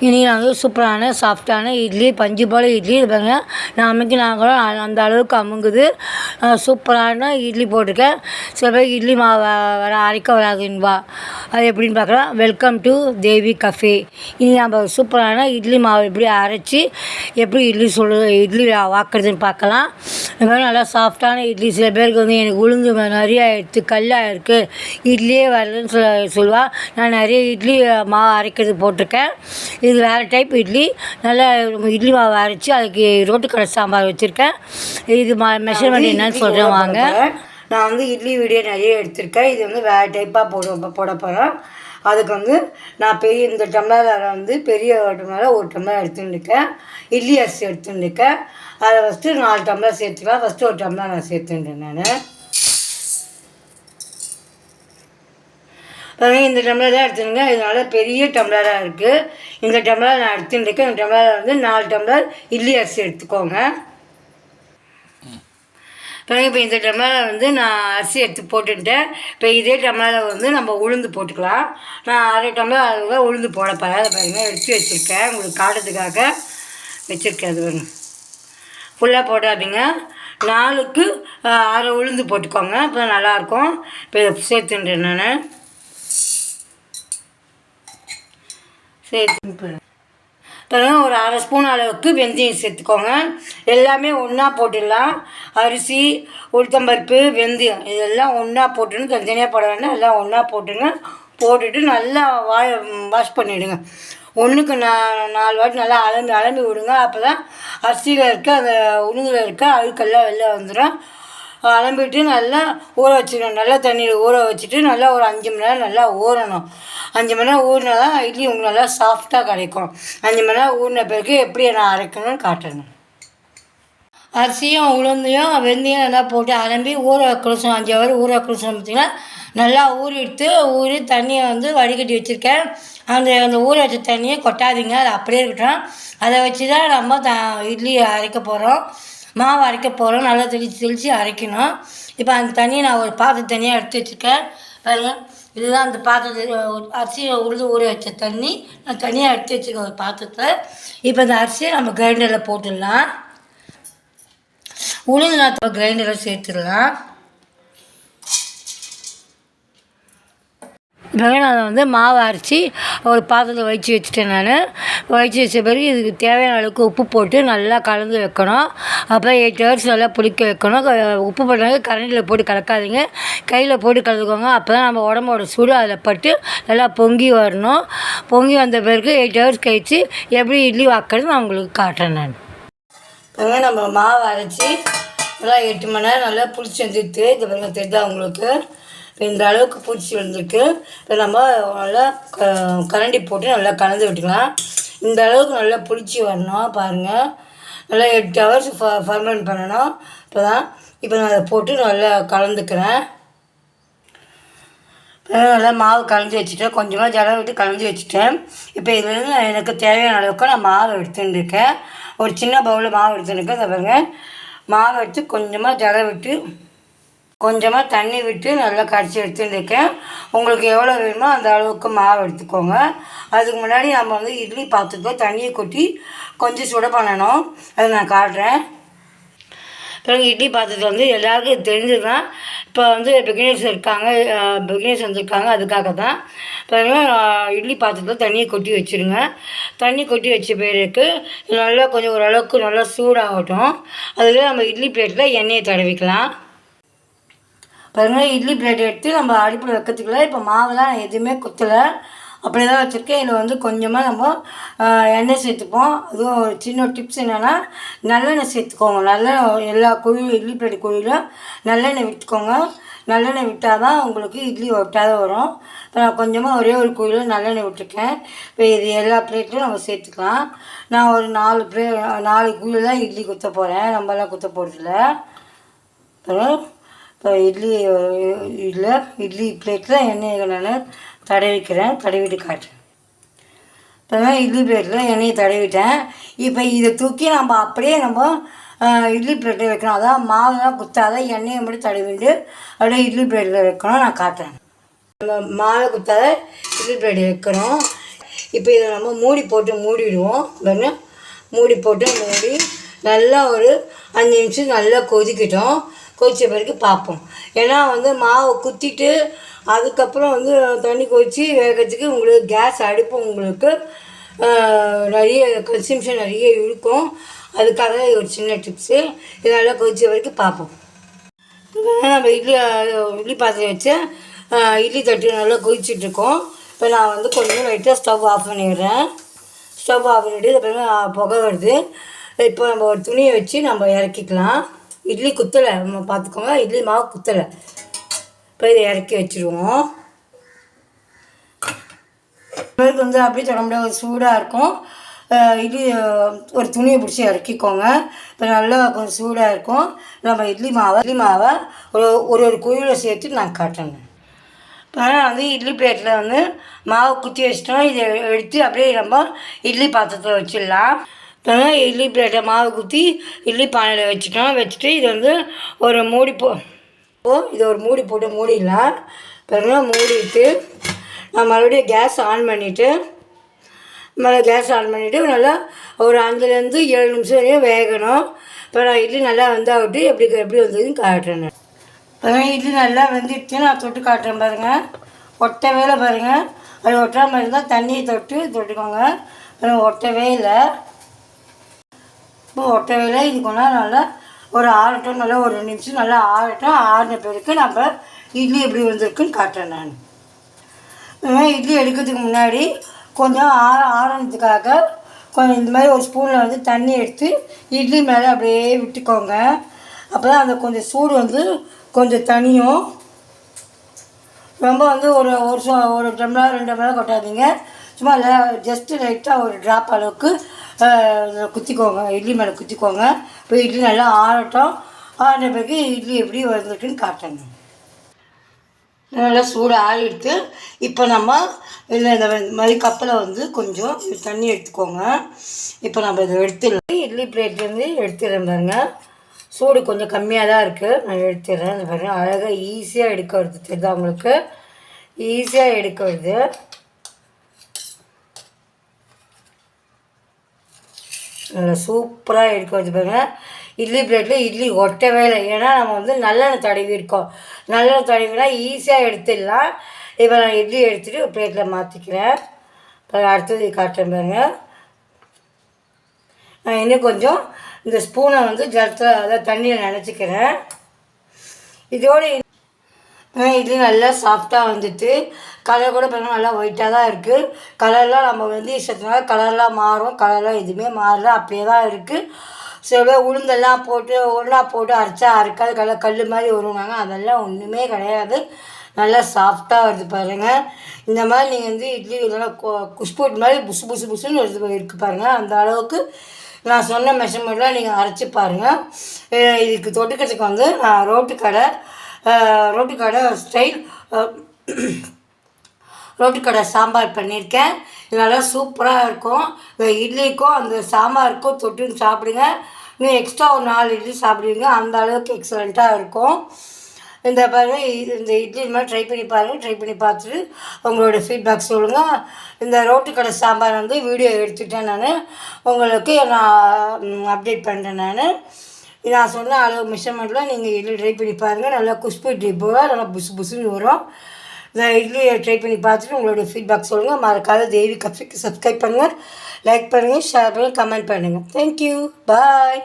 இன்றைக்கி நான் வந்து சூப்பரான சாஃப்டான இட்லி பஞ்சு போல் இட்லி இருப்பாங்க. நான் அமைக்கினா நாங்களும் அந்த அளவுக்கு அமுங்குது. சூப்பரான இட்லி போட்டிருக்கேன். சில பேர் இட்லி மாவு வர அரைக்க வராதுன்பா அது எப்படின்னு பார்க்கலாம் வெல்கம் டு தேவி கஃபே இனி நம்ம சூப்பரான இட்லி மாவு எப்படி அரைச்சி எப்படி இட்லி சுடு இட்லி வாக்குறதுன்னு பார்க்கலாம். இந்த மாதிரி நல்லா சாஃப்டான இட்லி. சில பேருக்கு வந்து எனக்கு உளுந்து நிறைய எடுத்து கல்லாக இருக்குது இட்லியே வரலன்னு சொல்ல சொல்லுவா. நான் நிறைய இட்லி மாவு அரைக்கிறது போட்டிருக்கேன். இது வேறு டைப் இட்லி. நல்லா இட்லி மாவு அரைச்சி அதுக்கு ரோட்டுக்கடை சாம்பார் வச்சுருக்கேன். இது மா மெஷர்மெண்ட் என்னன்னு சொல்கிறேன் வாங்க. நான் வந்து இட்லி வீடியோ நிறைய எடுத்திருக்கேன். இது வந்து வேறு டைப்பாக போட போட போகிறேன் அதுக்கு வந்து நான் பெரிய இந்த டம்ளரில் வந்து பெரிய டம்ளரில் ஒரு டம்ளர் எடுத்துட்டுருக்கேன். இட்லி அரிசி எடுத்துட்டுருக்கேன். அதை ஃபஸ்ட்டு நாலு டம்ளர் சேர்த்துக்கலாம். ஃபஸ்ட்டு ஒரு டம்ளர் நான் சேர்த்துட்டேன் நான். பாருங்க இந்த டம்ளர் தான் எடுத்துருங்க இதனால பெரிய டம்ளராக இருக்குது இந்த டம்ளர் நான் எடுத்துட்டுருக்கேன். இந்த டம்ளரில் வந்து நாலு டம்ளர் இட்லி அரிசி எடுத்துக்கோங்க. பிறகு இப்போ இந்த டம்ளரில் வந்து நான் அரிசி எடுத்து போட்டுட்டேன். இப்போ இதே டம்ளரில் வந்து நம்ம உளுந்து போட்டுக்கலாம். நான் அரை டம்ளர் அளவுக்கு உளுந்து போட போகிறேன் அதை பாருங்க எடுத்து வச்சுருக்கேன். உங்களுக்கு காட்டுறதுக்காக வச்சுருக்கேன் அது பாருங்க ஃபுல்லாக போடாதீங்க. நாலுக்கு அரை உளுந்து போட்டுக்கோங்க. அப்போ நல்லாயிருக்கும். இப்போ இதை சேர்த்துன்றேன் நான். சேர்த்து பாருங்க ஒரு அரை ஸ்பூன் அளவுக்கு வெந்தயம் சேர்த்துக்கோங்க. எல்லாமே ஒன்றா போட்டுடலாம். அரிசி உளுத்தம்பருப்பு வெந்தயம் இதெல்லாம் ஒன்றா போட்டுன்னு தனித்தனியாக போட வேண்டாம். எல்லாம் ஒன்றா போட்டுங்க போட்டுட்டு நல்லா வா வாஷ் பண்ணிவிடுங்க ஒன்றுக்கு நா நாலு வாட்டி நல்லா அலம்பி அலம்பி விடுங்க. அப்போ தான் அரிசியில் இருக்க அந்த உளுந்தில் இருக்க அழுக்கெல்லாம் வெளில வந்துடும் அலம்பிட்டு நல்லா ஊற வச்சுக்கணும் நல்லா தண்ணியில் ஊற வச்சுட்டு நல்லா ஒரு அஞ்சு மணி நேரம் நல்லா ஊறணும். அஞ்சு மணி நேரம் ஊறினா தான் இட்லி உங்களுக்கு நல்லா சாஃப்டாக கிடைக்கும். அஞ்சு மணி நேரம் ஊறின பிறகு எப்படி நான் அரைக்கணும்னு காட்டணும். அரிசியும் உளுந்தையும் வெந்தயம் நல்லா போட்டு அலம்பி ஊற வைக்கணும். அஞ்சு ஹவர் ஊற வைக்கணும் பார்த்தீங்கன்னா நல்லா ஊறிட்டு ஊறி தண்ணியை வந்து வடிகட்டி வச்சுருக்கேன். அந்த அந்த ஊற வச்ச தண்ணியை கொட்டாதீங்க. அது அப்படியே இருக்கட்டும். அதை வச்சு தான் நம்ம த இட்லி அரைக்க போகிறோம் மாவு அரைக்க போகிறோம் நல்லா தெளித்து தெளித்து அரைக்கணும். இப்போ அந்த தண்ணியை நான் ஒரு பாத்திரம் தனியாக எடுத்து வச்சுருக்கேன். பாருங்கள் இதுதான் அந்த பாத்திரத்தை அரிசியை உழுது ஊற வச்ச தண்ணி. நான் தனியாக எடுத்து வச்சுருக்கேன் ஒரு பாத்திரத்தை. இப்போ இந்த அரிசியை நம்ம கிரைண்டரில் போட்டுடலாம். உளுந்து நான் கிரைண்டரில் சேர்த்துடலாம். இப்போ நான் வந்து மாவு அரைச்சி ஒரு பாத்திரத்தில் வச்சு வச்சுட்டேன் நான். வச்சு வச்ச பிறகு இதுக்கு தேவையான அளவுக்கு உப்பு போட்டு நல்லா கலந்து வைக்கணும். அப்புறம் எயிட் ஹவர்ஸ் நல்லா புளிக்க வைக்கணும். உப்பு போட்டாங்க கரண்டியில் போட்டு கலக்காதீங்க. கையில் போட்டு கலந்துக்கோங்க. அப்போ தான் நம்ம உடம்போட சூடு அதில் பட்டு நல்லா பொங்கி வரணும். பொங்கி வந்த பிறகு எயிட் ஹவர்ஸ் கழித்து எப்படி இட்லி வாக்கிறது நான் உங்களுக்கு காட்டுறேன் நான். நம்ம மாவு அரைச்சி நல்லா எட்டு மணி நேரம் நல்லா புளிச்சு வந்துட்டு இது பாருங்க தெரியுதா உங்களுக்கு? இந்த அளவுக்கு பூச்சி வந்திருக்கு. இப்போ நம்ம நல்லா க கரண்டி போட்டு நல்லா கலந்து விட்டுக்கலாம். இந்த அளவுக்கு நல்லா புளிச்சு வரணும் பாருங்கள் நல்லா எட்டு ஹவர்ஸ் ஃப ஃபர்மெண்ட் பண்ணணும். இப்போ தான் இப்போ நான் அதை போட்டு நல்லா கலந்துக்கிறேன். நல்லா மாவு கலந்து வச்சுட்டேன். கொஞ்சமாக ஜலம் விட்டு கலந்து வச்சுட்டேன். இப்போ இதுலேருந்து நான் எனக்கு தேவையான அளவுக்கு நான் மாவு எடுத்துட்டு இருக்கேன். ஒரு சின்ன பவுலில் மாவு எடுத்துருக்கேன் அதை பாருங்கள் மாவு எடுத்து கொஞ்சமாக ஜலம் விட்டு கொஞ்சமாக தண்ணி விட்டு நல்லா கரைச்சி எடுத்துட்டு இருக்கேன் உங்களுக்கு எவ்வளோ வேணுமோ அந்த அளவுக்கு மாவு எடுத்துக்கோங்க. அதுக்கு முன்னாடி நம்ம வந்து இட்லி பாத்திரத்தில் தண்ணியை கொட்டி கொஞ்சம் சுட பண்ணணும். அதை நான் காட்டுறேன். பிறகு இட்லி பாத்திரத்தில் வந்து எல்லாருக்கும் இது தெரிஞ்சது தான் இப்போ வந்து பிகினர்ஸ் இருக்காங்க பிகினர்ஸ் வந்திருக்காங்க அதுக்காக தான் பிறகு இட்லி பாத்திரத்தில் தண்ணியை கொட்டி வச்சுருங்க. தண்ணி கொட்டி வச்ச பிறகு நல்லா கொஞ்சம் ஓரளவுக்கு நல்லா சூடாகட்டும். அதில் நம்ம இட்லி பிளேட்டில் எண்ணெயை தடவிக்கலாம். பாருங்க இட்லி பிளேட் எடுத்து நம்ம அடுப்பில் வைக்கிறதுக்குள்ள இப்போ மாவெல்லாம் நான் எதுவுமே குத்தலை. அப்படியே தான் வச்சுருக்கேன். இதில் வந்து கொஞ்சமாக நம்ம எண்ணெய் சேர்த்துப்போம். அதுவும் ஒரு சின்ன டிப்ஸ் என்னென்னா நல்லெண்ணெய் சேர்த்துக்கோங்க. நல்லெண்ணெய் எல்லா குழியும் இட்லி பிளேட் குழியிலும் நல்லெண்ணெய் விட்டுக்கோங்க. நல்லெண்ணெய் விட்டால் தான் உங்களுக்கு இட்லி ஒட்டாத வரும். இப்போ நான் கொஞ்சமாக ஒரே ஒரு குழியில் நல்லெண்ணெய் விட்டுருக்கேன். இப்போ இது எல்லா பிளேட்லையும் நம்ம சேர்த்துக்கலாம். நான் ஒரு நாலு பிளே நாலு குழியில் தான் இட்லி குத்த போகிறேன் நம்மலாம் குத்த போகிறதில்ல அப்புறம் இப்போ இட்லி இதில் இட்லி பிளேட்டில் எண்ணெயை நான் தடவிக்கிறேன். தடவிட்டு காட்டுறேன். இப்போ இட்லி பிளேட்டில் எண்ணெயை தடவிட்டேன். இப்போ இதை தூக்கி நம்ம அப்படியே நம்ம இட்லி பிளேட்டில் வைக்கணும். அதான் மாவுலாம் குத்தாத எண்ணெயை மட்டும் தடவிட்டு அப்படியே இட்லி பிளேட்டில் வைக்கணும் நான் காட்டுறேன். நம்ம மாவை குத்தாத இட்லி பிளேட் வைக்கணும் இப்போ இதை நம்ம மூடி போட்டு மூடிடுவோம். பாருங்க. மூடி போட்டு மூடி நல்லா ஒரு அஞ்சு நிமிஷம் நல்லா கொதிக்கிட்டோம். கொதித்த பிறகு பார்ப்போம். ஏன்னா வந்து மாவை குத்திட்டு அதுக்கப்புறம் வந்து தண்ணி கொதித்து வேகிறதுக்கு உங்களுக்கு கேஸ் அடுப்பு உங்களுக்கு நிறைய கன்சம்ஷன் நிறைய இருக்கும். அதுக்காக ஒரு சின்ன டிப்ஸு இதெல்லாம் கொதித்த வரைக்கும் பார்ப்போம். நம்ம இட்லி இட்லி பாத்திரம் வச்சு இட்லி தட்டு நல்லா கொதிச்சிட்ருக்கோம். இப்போ நான் வந்து கொஞ்சம் லைட்டாக ஸ்டவ் ஆஃப் பண்ணிடுறேன். ஸ்டவ் ஆஃப் பண்ணிவிட்டு இது புகை வருது. இப்போ நம்ம ஒரு துணியை வச்சு நம்ம இறக்கிக்கலாம். இட்லி குத்தலை நம்ம பார்த்துக்கோங்க இட்லி மாவு குத்தலை. இப்போ இதை இறக்கி வச்சுருவோம். பிறகு வந்து அப்படியே சொல்ல முடியாது. சூடாக இருக்கும். இட்லி ஒரு துணியை பிடிச்சி இறக்கிக்கோங்க. இப்போ நல்லா கொஞ்சம் சூடாக இருக்கும். நம்ம இட்லி மாவை இட்லி மாவை ஒரு ஒரு ஒரு குழியில் சேர்த்து நான் காட்டுறேங்க. இப்போ வந்து இட்லி பிளேட்டில் வந்து மாவு குத்தி வச்சிட்டோம். இதை எடுத்து அப்படியே நம்ம இட்லி பாத்திரத்தில் வச்சிடலாம். இட்லி பிளேட்டை மாவு குத்தி இட்லி பானையில் வச்சுட்டோம். வச்சுட்டு இது வந்து ஒரு மூடி போ ஓ ஒரு மூடி போட்டு மூடிடலாம். பிறகு மூடிட்டு நான் மறுபடியும் கேஸ் ஆன் பண்ணிவிட்டு மேலே கேஸ் ஆன் பண்ணிவிட்டு நல்லா ஒரு அஞ்சுலேருந்து ஏழு நிமிஷம் வரையும் வேகணும். இப்போ நான் இட்லி நல்லா வந்தாவிட்டு எப்படி எப்படி வந்ததுன்னு காட்டுறேன் நான். இட்லி நல்லா வெந்துடுச்சு. நான் தொட்டு காட்டுறேன் பாருங்கள் ஒட்டவே வேலை பாருங்கள் அது ஒட்டாமல் இருந்தால் தண்ணியை தொட்டு தொட்டுக்கோங்க. பாருங்க ஒட்டவே இல்லை. இப்போ ஒட்டவே இது கொஞ்ச நல்லா ஒரு ஆறட்டும் நல்லா ஒரு ரெண்டு நிமிஷம் நல்லா ஆறட்டும் ஆறின பிறகு நம்ம இட்லி எப்படி வந்திருக்குன்னு காட்டுறேன் நான். இட்லி எடுக்கிறதுக்கு முன்னாடி கொஞ்சம் ஆற ஆறணுத்துக்காக கொஞ்சம் இந்த மாதிரி ஒரு ஸ்பூனில் வந்து தண்ணி எடுத்து இட்லி மேலே அப்படியே விட்டுக்கோங்க. அப்போ தான் அந்த கொஞ்சம் சூடு வந்து கொஞ்சம் தனியும் ரொம்ப வந்து ஒரு ஒரு ஒரு டம்ளர் ரெண்டு டம்ளர் கொட்டாதீங்க. சும்மா இல்லை ஜஸ்ட்டு லைட்டாக ஒரு ட்ராப் அளவுக்கு குத்திக்கோங்க. இட்லி மேலே குத்திக்கோங்க. இப்போ இட்லி நல்லா ஆறட்டும். ஆறின பிறகு இட்லி எப்படி வந்துட்டுன்னு காட்டுங்க. நல்லா சூடு ஆறிடுத்து இப்போ நம்ம இதில் இந்த மாதிரி கப்பில் வந்து கொஞ்சம் தண்ணி எடுத்துக்கோங்க. இப்போ நம்ம இதை எடுத்துடலாம். இட்லி பிளேட்லேருந்து எடுத்துடுறேன் பாருங்க. சூடு கொஞ்சம் கம்மியாக தான் இருக்குது நான் எடுத்துடுறேன். இந்த அழகாக ஈஸியாக எடுக்க வருது. தெரியுது அவங்களுக்கு ஈஸியாக எடுக்க வருது. நல்லா சூப்பராக எடுக்க வச்சு பாருங்கள் இட்லி பிளேட்டில் இட்லி ஒட்டவே இல்லை. ஏன்னா நம்ம வந்து நல்லெண்ணெய் தடவி இருக்கோம். நல்லெண்ணெய் தடவினா ஈஸியாக எடுத்துடலாம். இப்போ நான் இட்லி எடுத்துகிட்டு பிளேட்டில் மாற்றிக்கிறேன் இப்போ அடுத்தது காட்டுறேன் பாருங்க. நான் இன்னும் கொஞ்சம் இந்த ஸ்பூனை வந்து ஜலத்தில் அதாவது தண்ணியில் நினச்சிக்கிறேன். இதோடு இட்லி நல்லா சாஃப்டாக வந்துட்டு கலர் கூட பார்த்தீங்கன்னா நல்லா ஒயிட்டாக தான் இருக்குது கலர்லாம் நம்ம வந்து இஷ்டத்தினால கலர்லாம் மாறும். கலர்லாம் எதுவுமே மாறல அப்படியே தான் இருக்குது சில பேர் உளுந்தெல்லாம் போட்டு உருண்டா போட்டு அரைச்சா அரைக்காது கலர் கல் மாதிரி வருவாங்க. அதெல்லாம் ஒன்றுமே கிடையாது. நல்லா சாஃப்டாக வருது பாருங்கள் இந்த மாதிரி நீங்கள் வந்து இட்லி இதெல்லாம் குஷ்பூட் மாதிரி புசு புசு புசுன்னு வருது இருக்குது பாருங்கள் அந்த அளவுக்கு நான் சொன்ன மெஷர்மெண்ட்லாம் நீங்கள் அரைச்சி பாருங்கள் இதுக்கு தொட்டுக்கிறதுக்கு வந்து நான் ரோட்டு கடை ரோட்டு கடை ஸ்டைல் ரோட்டு கடை சாம்பார் பண்ணியிருக்கேன். இதனால் நல்லா சூப்பராக இருக்கும் இட்லிக்கும் அந்த சாம்பாருக்கும் தொட்டுன்னு சாப்பிடுங்க. இன்னும் எக்ஸ்ட்ரா ஒரு நாலு இட்லி சாப்பிடுவீங்க. அந்த அளவுக்கு எக்ஸலண்ட்டாக இருக்கும். இந்த பாருங்க இந்த இட்லி மாதிரி ட்ரை பண்ணி பாருங்கள் ட்ரை பண்ணி பார்த்துட்டு உங்களோட ஃபீட்பேக் சொல்லுங்கள் இந்த ரோட்டு கடை சாம்பார் வந்து வீடியோ எடுத்துட்டேன் நான். உங்களுக்கு நான் அப்டேட் பண்ணுறேன் நான். நான் சொன்ன அளவு மெஷர்மெண்ட்டில் நீங்கள் இட்லி ட்ரை பண்ணி பாருங்கள் நல்லா குஷ்பு இட்லி போக நல்லா புசு புசுன்னு வரும். நான் இட்லியை ட்ரை பண்ணி பார்த்துட்டு உங்களோட ஃபீட்பேக் சொல்லுங்கள் மறக்காத தேவி கஃபிக்கு சப்ஸ்கிரைப் பண்ணுங்கள் லைக் பண்ணுங்கள் ஷேர் பண்ணுங்கள் கமெண்ட் பண்ணுங்கள் தேங்க்யூ பாய்